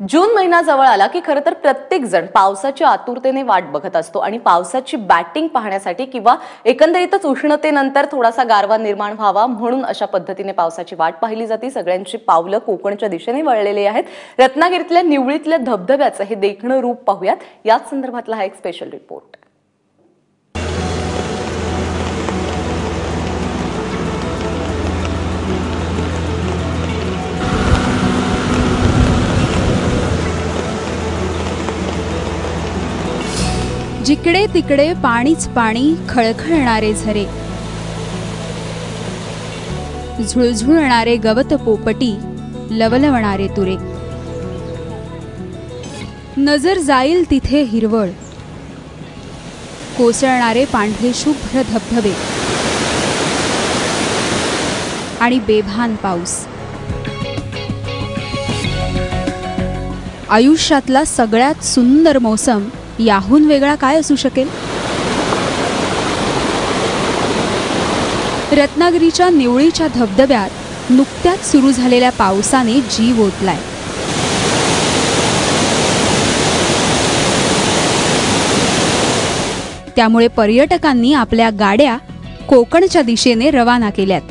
जून महिना जवळ आला की खरं तर प्रत्येक जण पावसाची आतुरतेने वाट बघत असतो आणि पावसाची बॅटिंग पाहण्यासाठी किंवा एकंदरीतच उष्णतेनंतर थोडासा गारवा निर्माण व्हावा म्हणून अशा पद्धतीने पावसाची वाट पाहिली जाते. सगळ्यांची पावलं कोकणच्या दिशेने वळलेली आहेत. रत्नागिरीतल्या निवळीतल्या धबधब्याचं हे देखणं रूप पाहूयात. याच संदर्भातला हा एक स्पेशल रिपोर्ट जिकडे तिकडे पाणीच पाणी खळखळणारे झरे. झुळझुळणारे गवत पोपटी लवलवणारे तुरे. नजर जाईल तिथे हिरवळ. कोसळणारे पांढरे शुभ्र धबधबे. आणि बेभान पाऊस. आयुष्यातला सगळ्यात सुंदर मोसम याहून वेगळा काय असू शकेल? रत्नागिरीच्या निवळीच्या धबधब्यात नुकत्याच सुरू झालेल्या पावसाने जीव ओतलाय. त्यामुळे पर्यटकांनी आपल्या गाड्या कोकणच्या दिशेने रवाना केल्यात.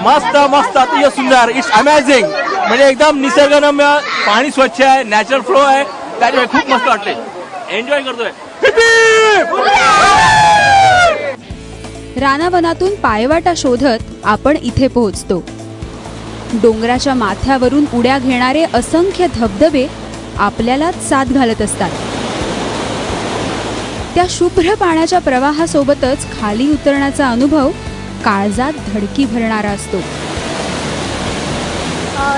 मस्त मस्त अतिशय सुंदर. इट्स अमेझिंग म्हणजे एकदम निसर्गरम्य पाणी स्वच्छ आहे नॅचरल फ्लो आहे. त्याच्यामुळे खूप मस्त वाटते एन्जॉय करतोय. रानावनातून पायवाटा शोधत आपण इथे पोहोचतो. डोंगराच्या माथ्यावरून उड्या घेणारे असंख्य धबधबे आपल्यालाच साथ घालत असतात. त्या शुभ्र पाण्याच्या प्रवाहासोबतच खाली उतरण्याचा अनुभव काळजात धडकी भरणारा असतो.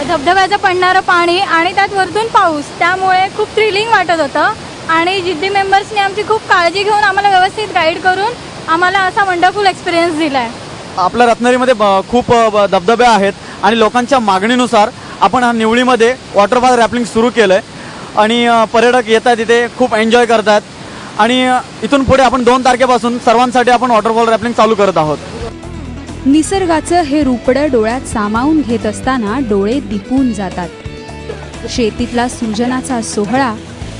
धबधब्याचं पडणारं पाणी आणि त्यात वरतून पाऊस त्यामुळे खूप थ्रिलिंग वाटत होतं. आणि जिद्दी मेंबर्सने आमची खूप काळजी घेऊन आम्हाला व्यवस्थित गाईड करून आम्हाला असा वंडरफुल एक्सपिरियन्स दिला आहे आपल्या रत्नागिरीमध्ये ब- खूप धबधबे आहेत आणि लोकांच्या मागणीनुसार आपण हा निवळीमध्ये वॉटर पार्क रॅपलिंग सुरू केलं आहे आणि पर्यटक येत आहेत इथे खूप एन्जॉय करतात आणि इथून पुढे आपण दोन तारखेपासून सर्वांसाठी आपण वॉटरफॉल रॅपलिंग चालू करत आहोत. निसर्गाचं हे रुपडं डोळ्यात सामावून घेत असताना डोळे दिपून जातात. शेतीतला सृजनाचा सोहळा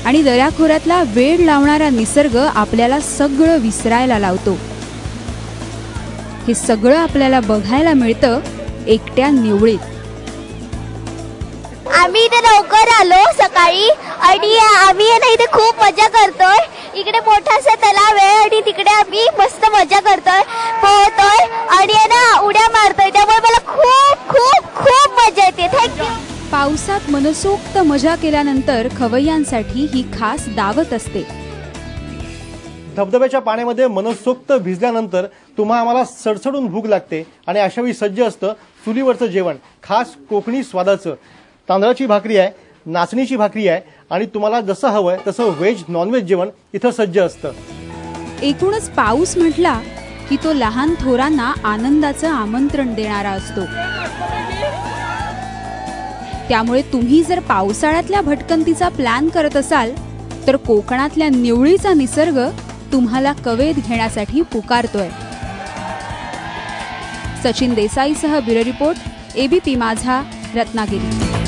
आणि दऱ्याखोऱ्यातला वेळ लावणारा निसर्ग आपल्याला सगळं विसरायला लावतो. हे सगळं आपल्याला बघायला मिळतं एकट्या निवळीत. आम्ही इथे लवकर आलो सकाळी आणि आम्ही आहे ना इथे खूप मजा करतोय. इकडे मोठासा तलाव आहे आणि तिकडे आम्ही मस्त मजा करतोय पोहतोय आणि आहे ना उड्या मारतोय. त्यामुळे मला खूप खूप खूप मजा येते. थँक्यू पावसात मनसोक्त मजा केल्यानंतर खवय्यांसाठी ही खास दावत असते. धबधब्याच्या पाण्यामध्ये मनसोक्त भिजल्यानंतर तुम्हा आम्हाला सडसडून भूक लागते आणि अशावेळी सज्ज असतं चुलीवरचं जेवण. खास कोकणी स्वादाचं. तांदळाची भाकरी आहे नाचणीची भाकरी आहे आणि तुम्हाला जसं हवंय तसं व्हेज नॉनव्हेज जेवण इथं सज्ज असतं. एकूणच पाऊस म्हटला की तो लहान थोरांना आनंदाचं आमंत्रण देणारा असतो. त्यामुळे तुम्ही जर पावसाळ्यातल्या भटकंतीचा प्लॅन करत असाल तर कोकणातल्या निवळीचा निसर्ग तुम्हाला कवेत घेण्यासाठी पुकारतोय. Sachin देसाईसह bureau report ABP Majha Ratnagiri.